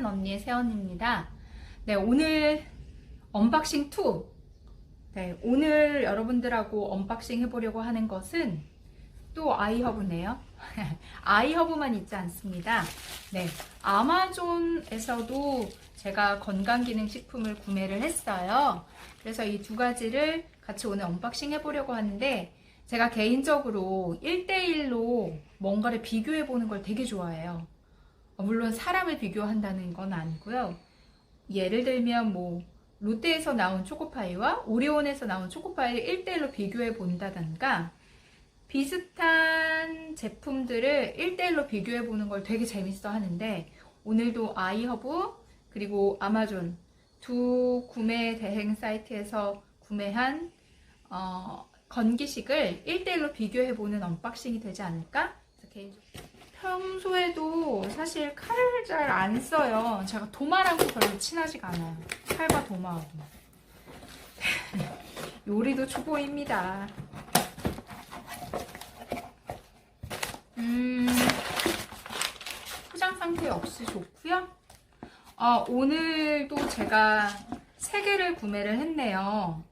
사랑하는 언니의 세언입니다. 네, 오늘 언박싱 2. 네, 오늘 여러분들하고 언박싱 해보려고 하는 것은 또 아이허브네요. 아이허브만 있지 않습니다. 네, 아마존에서도 제가 건강기능식품을 구매를 했어요. 그래서 이 두 가지를 같이 오늘 언박싱 해보려고 하는데 제가 개인적으로 1대1로 뭔가를 비교해 보는 걸 되게 좋아해요. 어, 물론 사람을 비교한다는 건 아니고요. 예를 들면 뭐 롯데에서 나온 초코파이와 오리온에서 나온 초코파이를 1대1로 비교해 본다던가 비슷한 제품들을 1대1로 비교해 보는 걸 되게 재밌어 하는데 오늘도 아이허브 그리고 아마존 두 구매 대행 사이트에서 구매한 어, 건기식을 1대1로 비교해 보는 언박싱이 되지 않을까? 개인적으로 평소에도 사실 칼을 잘 안 써요. 제가 도마랑도 별로 친하지가 않아요. 칼과 도마하고. 요리도 초보입니다. 음, 포장 상태 역시 좋고요. 어, 오늘도 제가 세 개를 구매를 했네요.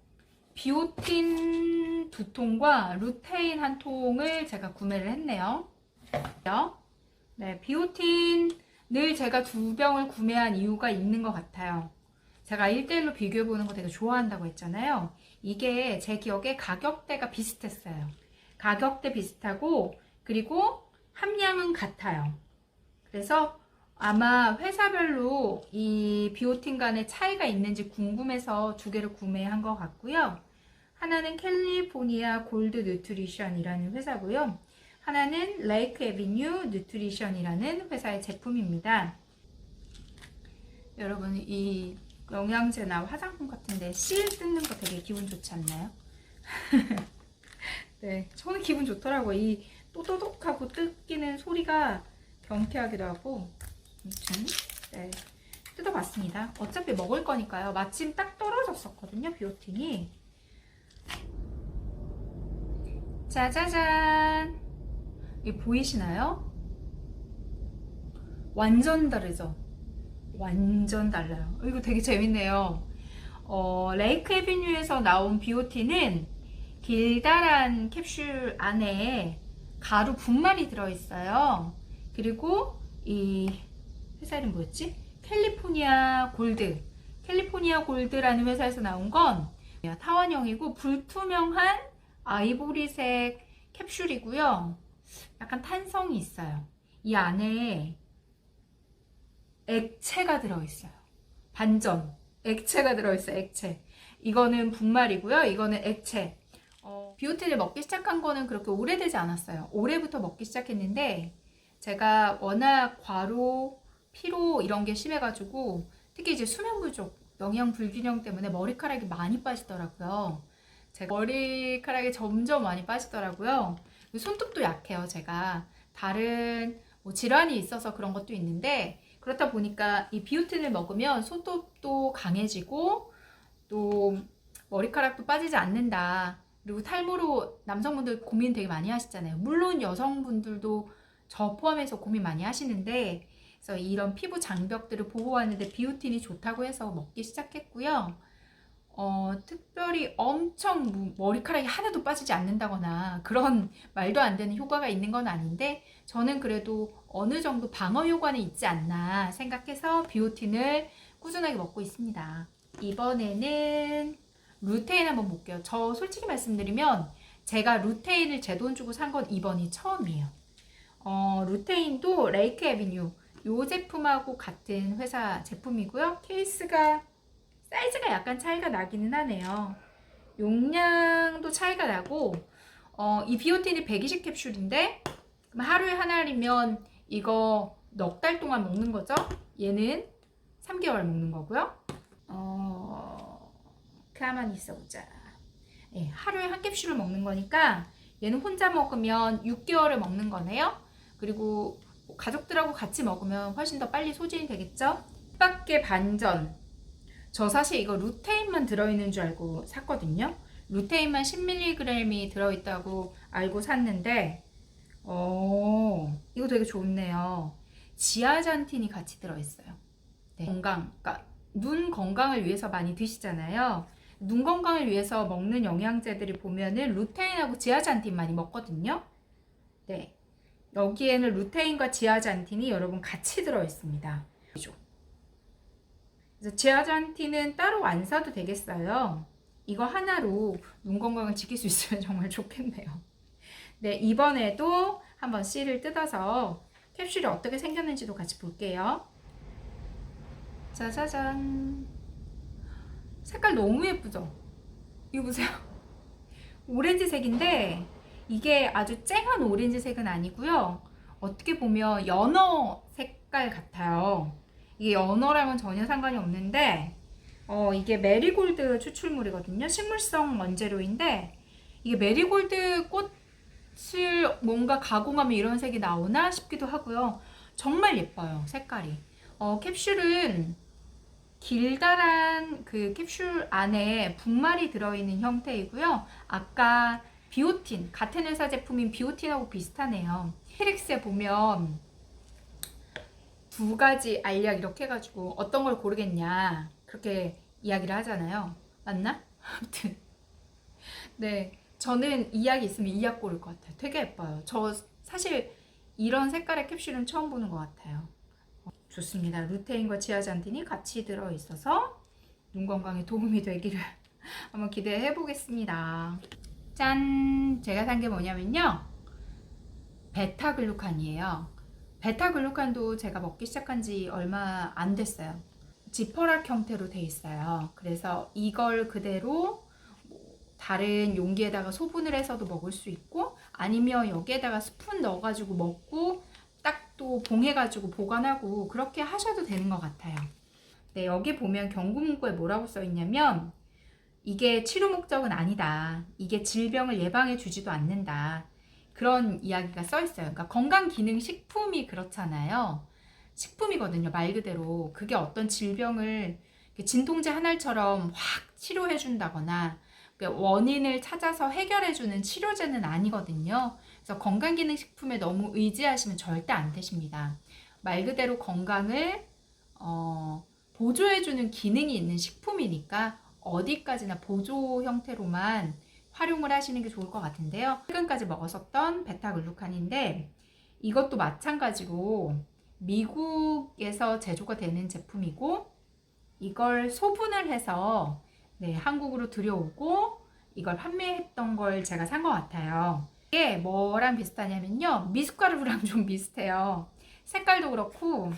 비오틴 두 통과 루테인 한 통을 제가 구매를 했네요. 네, 비오틴 늘 제가 두 병을 구매한 이유가 있는 것 같아요. 제가 1대1로 비교해보는 거 되게 좋아한다고 했잖아요. 이게 제 기억에 가격대가 비슷했어요. 가격대 비슷하고, 그리고 함량은 같아요. 그래서 아마 회사별로 이 비오틴 간의 차이가 있는지 궁금해서 두 개를 구매한 것 같고요. 하나는 캘리포니아 골드 뉴트리션이라는 회사고요. 하나는 레이크 에비뉴 뉴트리션이라는 회사의 제품입니다. 여러분 이 영양제나 화장품 같은데 실 뜯는 거 되게 기분 좋지 않나요? 네, 저는 기분 좋더라고요. 이 또또독하고 뜯기는 소리가 경쾌하기도 하고 아무튼 네, 뜯어봤습니다. 어차피 먹을 거니까요. 마침 딱 떨어졌었거든요. 비오틴이. 짜자잔 이 보이시나요? 완전 다르죠? 완전 달라요. 이거 되게 재밌네요. 어, 레이크 에비뉴에서 나온 비오틴은 길다란 캡슐 안에 가루 분말이 들어있어요. 그리고 이 회사 이름 뭐였지? 캘리포니아 골드. 캘리포니아 골드라는 회사에서 나온 건 타원형이고 불투명한 아이보리색 캡슐이고요. 약간 탄성이 있어요. 이 안에 액체가 들어있어요. 반전. 액체가 들어있어요, 액체. 이거는 분말이고요. 이거는 액체. 어, 비오틴을 먹기 시작한 거는 그렇게 오래되지 않았어요. 올해부터 먹기 시작했는데, 제가 워낙 과로, 피로 이런 게 심해가지고, 특히 이제 수면 부족, 영양 불균형 때문에 머리카락이 많이 빠지더라고요. 제 머리카락이 점점 많이 빠지더라고요. 손톱도 약해요, 제가. 다른 뭐 질환이 있어서 그런 것도 있는데, 그렇다 보니까 이 비오틴을 먹으면 손톱도 강해지고, 또 머리카락도 빠지지 않는다. 그리고 탈모로 남성분들 고민 되게 많이 하시잖아요. 물론 여성분들도 저 포함해서 고민 많이 하시는데, 그래서 이런 피부 장벽들을 보호하는데 비오틴이 좋다고 해서 먹기 시작했고요. 어, 특별히 엄청 머리카락이 하나도 빠지지 않는다거나 그런 말도 안 되는 효과가 있는 건 아닌데 저는 그래도 어느 정도 방어 효과는 있지 않나 생각해서 비오틴을 꾸준하게 먹고 있습니다. 이번에는 루테인 한번 볼게요. 저 솔직히 말씀드리면 제가 루테인을 제 돈 주고 산 건 이번이 처음이에요. 어, 루테인도 레이크 에비뉴 이 제품하고 같은 회사 제품이고요. 케이스가 사이즈가 약간 차이가 나기는 하네요. 용량도 차이가 나고 어, 이 비오틴이 120 캡슐인데 하루에 하나이면 이거 넉 달 동안 먹는 거죠. 얘는 3개월 먹는 거고요. 어, 가만히 있어보자. 네, 하루에 한 캡슐을 먹는 거니까 얘는 혼자 먹으면 6개월을 먹는 거네요. 그리고 가족들하고 같이 먹으면 훨씬 더 빨리 소진이 되겠죠? 밖에 반전. 저 사실 이거 루테인만 들어있는 줄 알고 샀거든요. 루테인만 10mg이 들어있다고 알고 샀는데, 어, 이거 되게 좋네요. 지아잔틴이 같이 들어있어요. 네, 건강, 그러니까 눈 건강을 위해서 많이 드시잖아요. 눈 건강을 위해서 먹는 영양제들이 보면은 루테인하고 지아잔틴 많이 먹거든요. 네. 여기에는 루테인과 지아잔틴이 여러분 같이 들어 있습니다. 그래서 지아잔틴은 따로 안 사도 되겠어요. 이거 하나로 눈 건강을 지킬 수 있으면 정말 좋겠네요. 네, 이번에도 한번 씨를 뜯어서 캡슐이 어떻게 생겼는지도 같이 볼게요. 짜자잔. 색깔 너무 예쁘죠? 이거 보세요. 오렌지색인데 이게 아주 쨍한 오렌지색은 아니고요. 어떻게 보면 연어 색깔 같아요. 이게 연어랑은 전혀 상관이 없는데 어, 이게 메리골드 추출물이거든요. 식물성 원재료인데 이게 메리골드 꽃을 뭔가 가공하면 이런 색이 나오나 싶기도 하고요. 정말 예뻐요. 색깔이. 어, 캡슐은 길다란 그 캡슐 안에 분말이 들어있는 형태이고요. 아까 비오틴, 같은 회사 제품인 비오틴하고 비슷하네요. 트릭스에 보면 두 가지 알약 이렇게 해가지고 어떤 걸 고르겠냐 그렇게 이야기를 하잖아요. 맞나? 아무튼 네 저는 이 약이 있으면 이약 고를 것 같아요. 되게 예뻐요. 저 사실 이런 색깔의 캡슐은 처음 보는 것 같아요. 어, 좋습니다. 루테인과 지아잔틴이 같이 들어 있어서 눈 건강에 도움이 되기를 한번 기대해 보겠습니다. 짠! 제가 산 게 뭐냐면요. 베타글루칸이에요. 베타글루칸도 제가 먹기 시작한 지 얼마 안 됐어요. 지퍼락 형태로 돼 있어요. 그래서 이걸 그대로 뭐 다른 용기에다가 소분을 해서도 먹을 수 있고 아니면 여기에다가 스푼 넣어가지고 먹고 딱 또 봉해가지고 보관하고 그렇게 하셔도 되는 것 같아요. 네, 여기 보면 경고 문구에 뭐라고 써 있냐면 이게 치료 목적은 아니다. 이게 질병을 예방해 주지도 않는다. 그런 이야기가 써 있어요. 그러니까 건강 기능 식품이 그렇잖아요. 식품이거든요. 말 그대로. 그게 어떤 질병을 진통제 한 알처럼 확 치료해 준다거나 원인을 찾아서 해결해 주는 치료제는 아니거든요. 그래서 건강 기능 식품에 너무 의지하시면 절대 안 되십니다. 말 그대로 건강을 어, 보조해 주는 기능이 있는 식품이니까 어디까지나 보조 형태로만 활용을 하시는 게 좋을 것 같은데요. 최근까지 먹었었던 베타글루칸인데 이것도 마찬가지로 미국에서 제조가 되는 제품이고 이걸 소분을 해서 네, 한국으로 들여오고 이걸 판매했던 걸 제가 산 것 같아요. 이게 뭐랑 비슷하냐면요. 미숫가루랑 좀 비슷해요. 색깔도 그렇고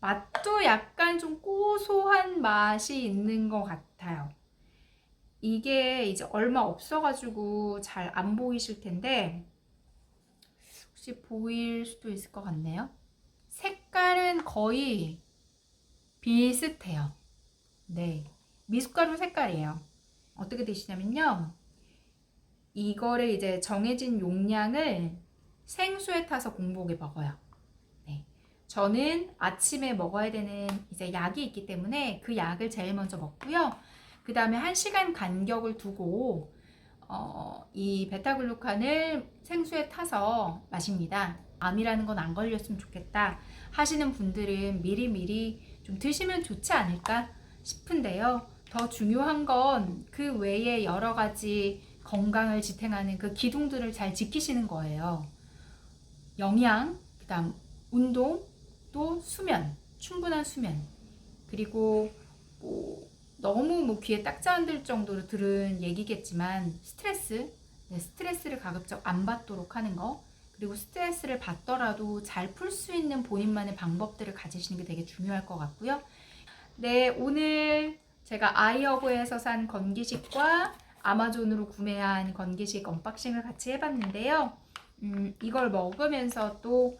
맛도 약간 좀 고소한 맛이 있는 것 같아요. 이게 이제 얼마 없어가지고 잘 안 보이실 텐데 혹시 보일 수도 있을 것 같네요. 색깔은 거의 비슷해요. 네. 미숫가루 색깔이에요. 어떻게 드시냐면요. 이거를 이제 정해진 용량을 생수에 타서 공복에 먹어요. 네. 저는 아침에 먹어야 되는 이제 약이 있기 때문에 그 약을 제일 먼저 먹고요. 그 다음에 1시간 간격을 두고 어, 이 베타글루칸을 생수에 타서 마십니다. 암이라는 건 안 걸렸으면 좋겠다 하시는 분들은 미리미리 좀 드시면 좋지 않을까 싶은데요. 더 중요한 건 그 외에 여러 가지 건강을 지탱하는 그 기둥들을 잘 지키시는 거예요. 영양, 그 다음 운동, 또 수면, 충분한 수면, 그리고 뭐 너무 뭐 귀에 딱지 안 들 정도로 들은 얘기겠지만 스트레스, 네, 스트레스를 가급적 안 받도록 하는 거, 그리고 스트레스를 받더라도 잘 풀 수 있는 본인만의 방법들을 가지시는 게 되게 중요할 것 같고요. 네, 오늘 제가 아이허브에서 산 건기식과 아마존으로 구매한 건기식 언박싱을 같이 해봤는데요. 음, 이걸 먹으면서 또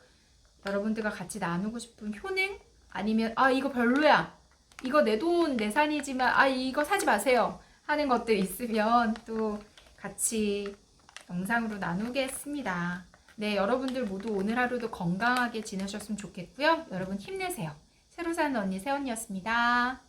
여러분들과 같이 나누고 싶은 효능? 아니면, 아, 이거 별로야. 이거 내 돈 내산이지만, 아, 이거 사지 마세요. 하는 것들 있으면 또 같이 영상으로 나누겠습니다. 네, 여러분들 모두 오늘 하루도 건강하게 지내셨으면 좋겠고요. 여러분 힘내세요. 새로 사는 언니 세언니였습니다.